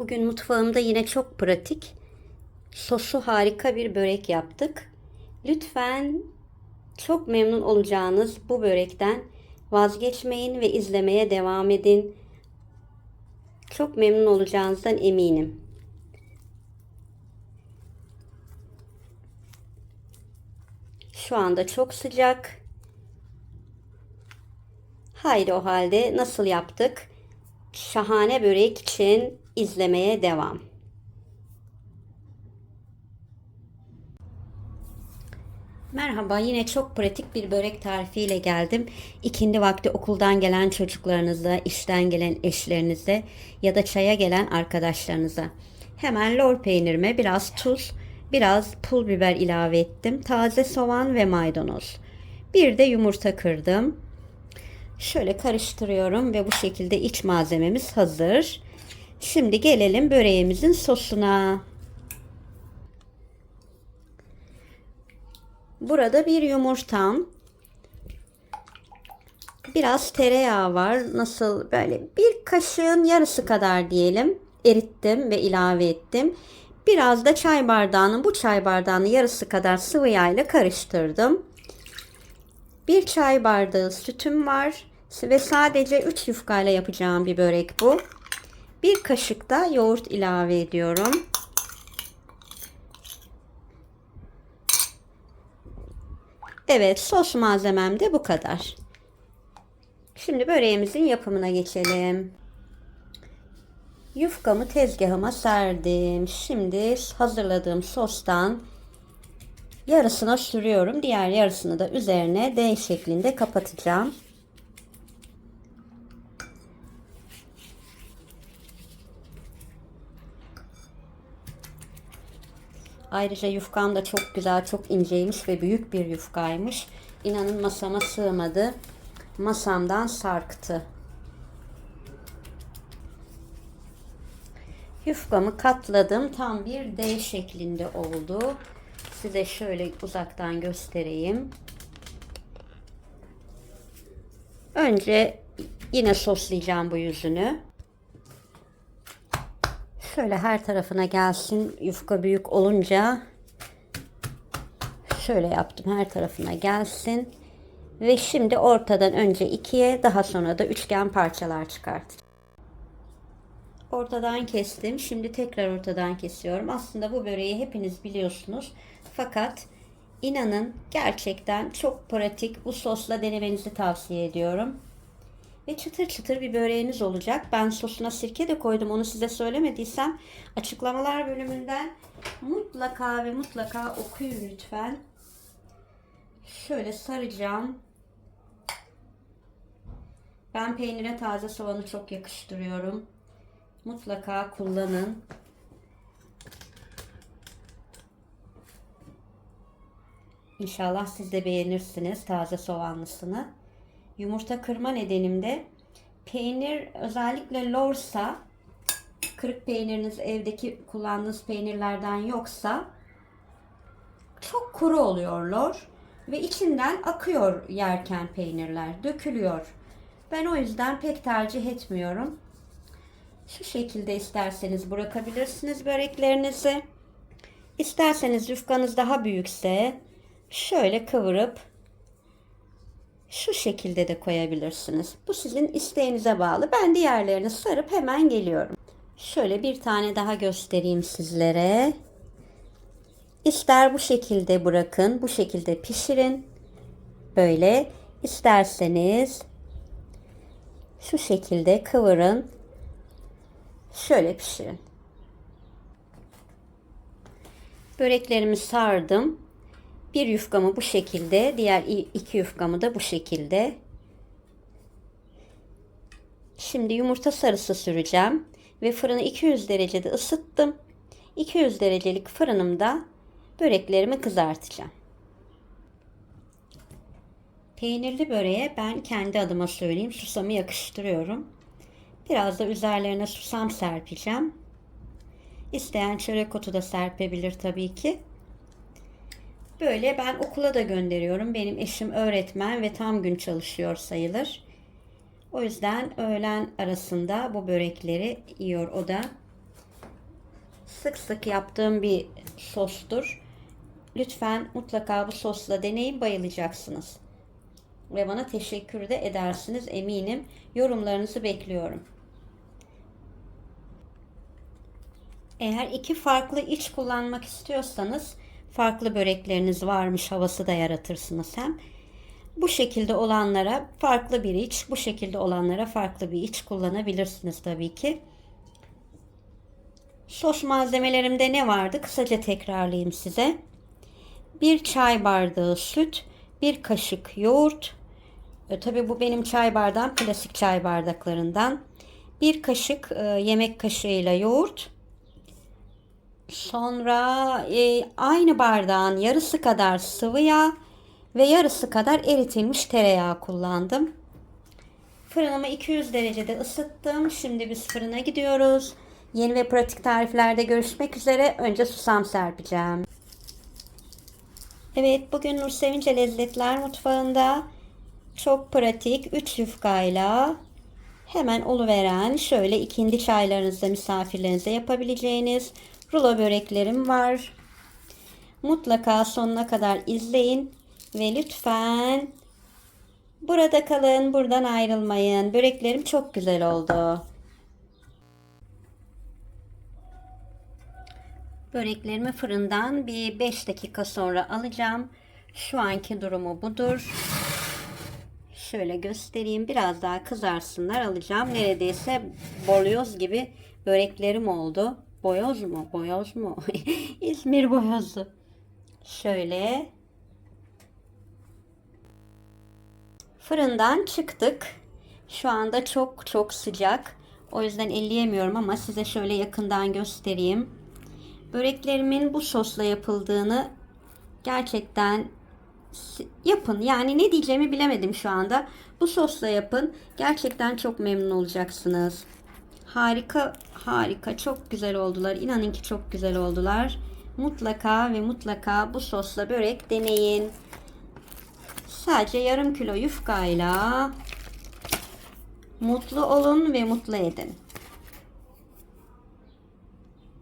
Bugün mutfağımda yine çok pratik, sosu harika bir börek yaptık. Lütfen çok memnun olacağınız bu börekten vazgeçmeyin ve izlemeye devam edin. Çok memnun olacağınızdan eminim. Şu anda çok sıcak. Haydi o halde nasıl yaptık? Şahane börek için izlemeye devam. Merhaba, yine çok pratik bir börek tarifiyle geldim. İkindi vakti okuldan gelen çocuklarınıza, işten gelen eşlerinize ya da çaya gelen arkadaşlarınıza. Hemen lor peynirime biraz tuz, biraz pul biber ilave ettim. Taze soğan ve maydanoz. Bir de yumurta kırdım. Şöyle karıştırıyorum ve bu şekilde iç malzememiz hazır. Şimdi gelelim böreğimizin sosuna. Burada bir yumurtam. Biraz tereyağı var. Nasıl böyle bir kaşığın yarısı kadar diyelim. Erittim ve ilave ettim. Biraz da çay bardağının bu çay bardağının yarısı kadar sıvı yağ ile karıştırdım. Bir çay bardağı sütüm var ve sadece 3 yufka ile yapacağım bir börek bu. Bir kaşık da yoğurt ilave ediyorum. Evet sos malzemem de bu kadar. Şimdi böreğimizin yapımına geçelim. Yufkamı tezgahıma serdim. Şimdi hazırladığım sostan yarısına sürüyorum. Diğer yarısını da üzerine D şeklinde kapatacağım. Ayrıca yufkam da çok güzel, çok inceymiş ve büyük bir yufkaymış. İnanın masama sığmadı. Masamdan sarktı. Yufkamı katladım. Tam bir D şeklinde oldu. Size şöyle uzaktan göstereyim. Önce yine soslayacağım bu yüzünü. Şöyle her tarafına gelsin. Yufka büyük olunca şöyle yaptım. Her tarafına gelsin. Ve şimdi ortadan önce ikiye daha sonra da üçgen parçalar çıkartacağım. Ortadan kestim. Şimdi tekrar ortadan kesiyorum. Aslında bu böreği hepiniz biliyorsunuz. Fakat inanın gerçekten çok pratik. Bu sosla denemenizi tavsiye ediyorum. Ve çıtır çıtır bir böreğiniz olacak. Ben sosuna sirke de koydum. Onu size söylemediysem açıklamalar bölümünden mutlaka ve mutlaka okuyun lütfen. Şöyle saracağım. Ben peynire taze soğanı çok yakıştırıyorum. Mutlaka kullanın. İnşallah siz de beğenirsiniz taze soğanlısını. Yumurta kırma nedenim de peynir özellikle lorsa kırık peyniriniz evdeki kullandığınız peynirlerden yoksa çok kuru oluyor lor ve içinden akıyor yerken peynirler dökülüyor. Ben o yüzden pek tercih etmiyorum. Şu şekilde isterseniz bırakabilirsiniz böreklerinizi. İsterseniz yufkanız daha büyükse şöyle kıvırıp şu şekilde de koyabilirsiniz. Bu sizin isteğinize bağlı. Ben diğerlerini sarıp hemen geliyorum. Şöyle bir tane daha göstereyim sizlere. İster bu şekilde bırakın, bu şekilde pişirin. Böyle isterseniz şu şekilde kıvırın. Şöyle pişirin. Böreklerimi sardım. Bir yufkamı bu şekilde, diğer iki yufkamı da bu şekilde. Şimdi yumurta sarısı süreceğim ve fırını 200 derecede ısıttım. 200 derecelik fırınımda böreklerimi kızartacağım. Peynirli böreğe ben kendi adıma söyleyeyim susamı yakıştırıyorum. Biraz da üzerlerine susam serpeceğim. İsteyen çörek otu da serpebilir tabii ki. Böyle ben okula da gönderiyorum. Benim eşim öğretmen ve tam gün çalışıyor sayılır. O yüzden öğlen arasında bu börekleri yiyor o da. sık sık yaptığım bir sostur. Lütfen mutlaka bu sosla deneyin bayılacaksınız. Ve bana teşekkür de edersiniz eminim. Yorumlarınızı bekliyorum. Eğer iki farklı iç kullanmak istiyorsanız farklı börekleriniz varmış havası da yaratırsınız hem. Bu şekilde olanlara farklı bir iç, bu şekilde olanlara farklı bir iç kullanabilirsiniz tabii ki. Sos malzemelerimde ne vardı? Kısaca tekrarlayayım size. Bir çay bardağı süt, bir kaşık yoğurt. E, tabii bu benim çay bardağım, klasik çay bardaklarından. Bir kaşık e, yemek kaşığıyla yoğurt. Sonra e, aynı bardağın yarısı kadar sıvı yağ ve yarısı kadar eritilmiş tereyağı kullandım. Fırınımı 200 derecede ısıttım. Şimdi biz fırına gidiyoruz. Yeni ve pratik tariflerde görüşmek üzere. Önce susam serpeceğim. Evet bugün Nur Sevince Lezzetler Mutfağı'nda çok pratik 3 yufkayla hemen oluveren şöyle ikindi çaylarınızda misafirlerinize yapabileceğiniz rulo böreklerim var. Mutlaka sonuna kadar izleyin ve lütfen burada kalın, buradan ayrılmayın. Böreklerim çok güzel oldu. Böreklerimi fırından bir 5 dakika sonra alacağım. Şu anki durumu budur. Şöyle göstereyim. Biraz daha kızarsınlar alacağım. Neredeyse bolyoz gibi böreklerim oldu. Boyoz mu? Boyoz mu? İzmir boyozu. Şöyle. Fırından çıktık. Şu anda çok çok sıcak. O yüzden elleyemiyorum ama size şöyle yakından göstereyim. Böreklerimin bu sosla yapıldığını gerçekten yapın. Yani ne diyeceğimi bilemedim şu anda. Bu sosla yapın. Gerçekten çok memnun olacaksınız. Harika, harika. Çok güzel oldular. İnanın ki çok güzel oldular. Mutlaka ve mutlaka bu sosla börek deneyin. Sadece yarım kilo yufkayla mutlu olun ve mutlu edin.